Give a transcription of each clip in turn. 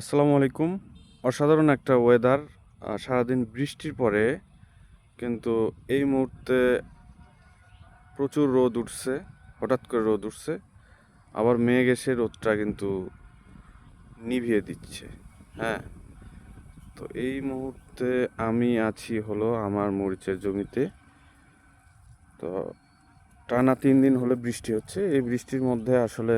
আসসালামু আলাইকুম। অসাধারণ একটা ওয়েদার সারাদিন বৃষ্টির পরে কিন্তু এই মুহূর্তে প্রচুর রোদ উঠছে, হঠাৎ করে রোদ উঠছে। আবার মেঘ এসে রোদটা কিন্তু নিভিয়ে দিচ্ছে হ্যাঁ। তো এই মুহূর্তে আমি আছি হলো আমার মরিচের জমিতে। তো টানা তিন দিন হলে বৃষ্টি হচ্ছে। এই বৃষ্টির মধ্যে আসলে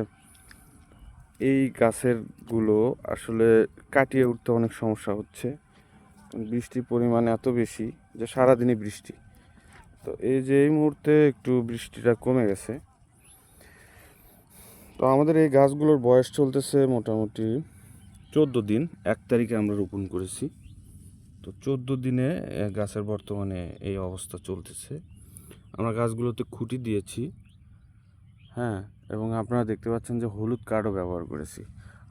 এই গাছেরগুলো আসলে কাটিয়ে উঠতে অনেক সমস্যা হচ্ছে। বৃষ্টির পরিমাণ এত বেশি যে সারাদিনই বৃষ্টি। তো এই যে এই মুহূর্তে একটু বৃষ্টিটা কমে গেছে। তো আমাদের এই গাছগুলোর বয়স চলতেছে মোটামুটি চোদ্দ দিন। এক তারিখে আমরা রোপণ করেছি। তো চোদ্দ দিনে গাছের বর্তমানে এই অবস্থা চলতেছে। আমরা গাছগুলোতে খুঁটি দিয়েছি। হ্যাঁ এবং আপনারা দেখতে পাচ্ছেন যে হলুদ কার্ডও ব্যবহার করেছি।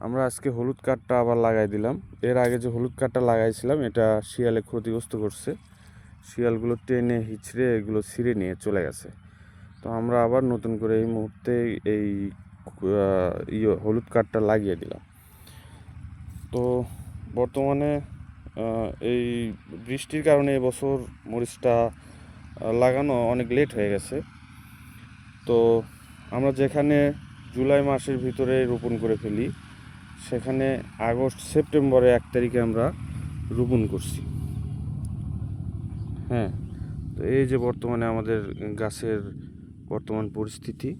আমরা আজকে হলুদ কার্ডটা আবার লাগাই দিলাম। এর আগে যে হলুদ কার্ডটা লাগাইছিলাম, এটা শিয়ালে ক্ষতিগ্রস্ত করছে। শিয়ালগুলো টেনে হিচড়ে এগুলো ছিঁড়ে নিয়ে চলে গেছে। তো আমরা আবার নতুন করে এই মুহূর্তে এই ইয়ে হলুদ কার্ডটা লাগিয়ে দিলাম। তো বর্তমানে এই বৃষ্টির কারণে এবছর মরিচটা লাগানো অনেক লেট হয়ে গেছে। তো আমরা যেখানে জুলাই মাসের ভিতরে রোপণ করে ফেলি, সেখানে আগস্ট সেপ্টেম্বরে এক তারিখে আমরা রোপণ করছি। হ্যাঁ তো এই যে বর্তমানে আমাদের গাছের বর্তমান পরিস্থিতি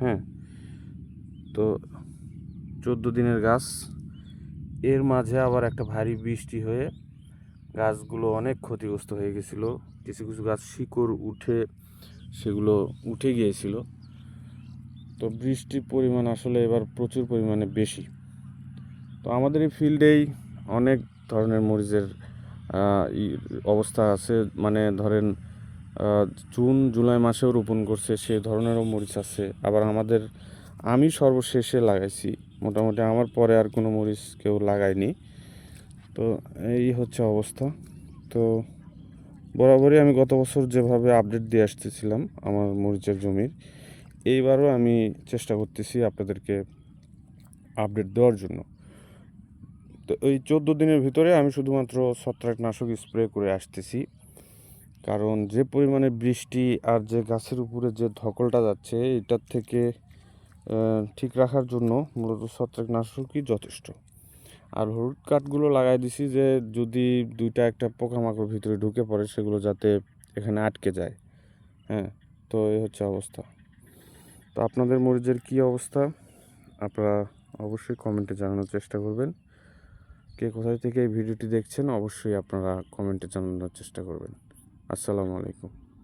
হ্যাঁ তো চোদ্দ দিনের গাছ, এর মাঝে আবার একটা ভারী বৃষ্টি হয়ে গাছগুলো অনেক ক্ষতিগ্রস্ত হয়ে গেছিল। কিছু কিছু গাছ শিকড় উঠে সেগুলো উঠে গিয়েছিল। তো বৃষ্টির পরিমাণ আসলে এবার প্রচুর পরিমাণে বেশি। তো আমাদের এই ফিল্ডেই অনেক ধরনের মরিচের অবস্থা আছে। মানে ধরেন জুন, জুলাই মাসেও রোপণ করছে, সে ধরনেরও মরিচ আছে। আবার আমাদের, আমি সর্বশেষে লাগাইছি। মোটামুটি আমার পরে আর কোনো মরিচ কেউ লাগায়নি। তো এই হচ্ছে অবস্থা। তো বরাবরই আমি গত বছর যেভাবে আপডেট দিয়ে আসতেছিলাম আমার মরিচের জমির এইবারও আমি চেষ্টা করতেছি আপনাদেরকে আপডেট দেওয়ার জন্য। তো এই চোদ্দ দিনের ভিতরে আমি শুধুমাত্র ছত্রাকনাশক স্প্রে করে আসতেছি। কারণ যে পরিমাণে বৃষ্টি আর যে গাছের উপরে যে ধকলটা যাচ্ছে, এটার থেকে ঠিক রাখার জন্য মূলত ছত্রাকনাশকই যথেষ্ট। আর হলুদ কাঠগুলো লাগাই দিছি যে যদি দুইটা একটা পোকামাকড় ভিতরে ঢুকে পড়ে, সেগুলো যাতে এখানে আটকে যায়। হ্যাঁ তো এই হচ্ছে অবস্থা। তো আপনাদের মরিচের কি অবস্থা? আপনারা অবশ্যই কমেন্টে জানানোর চেষ্টা করবেন। কে কোথায় থেকে এই ভিডিওটি দেখছেন, অবশ্যই আপনারা কমেন্টে জানানোর চেষ্টা করবেন। আসসালামু আলাইকুম।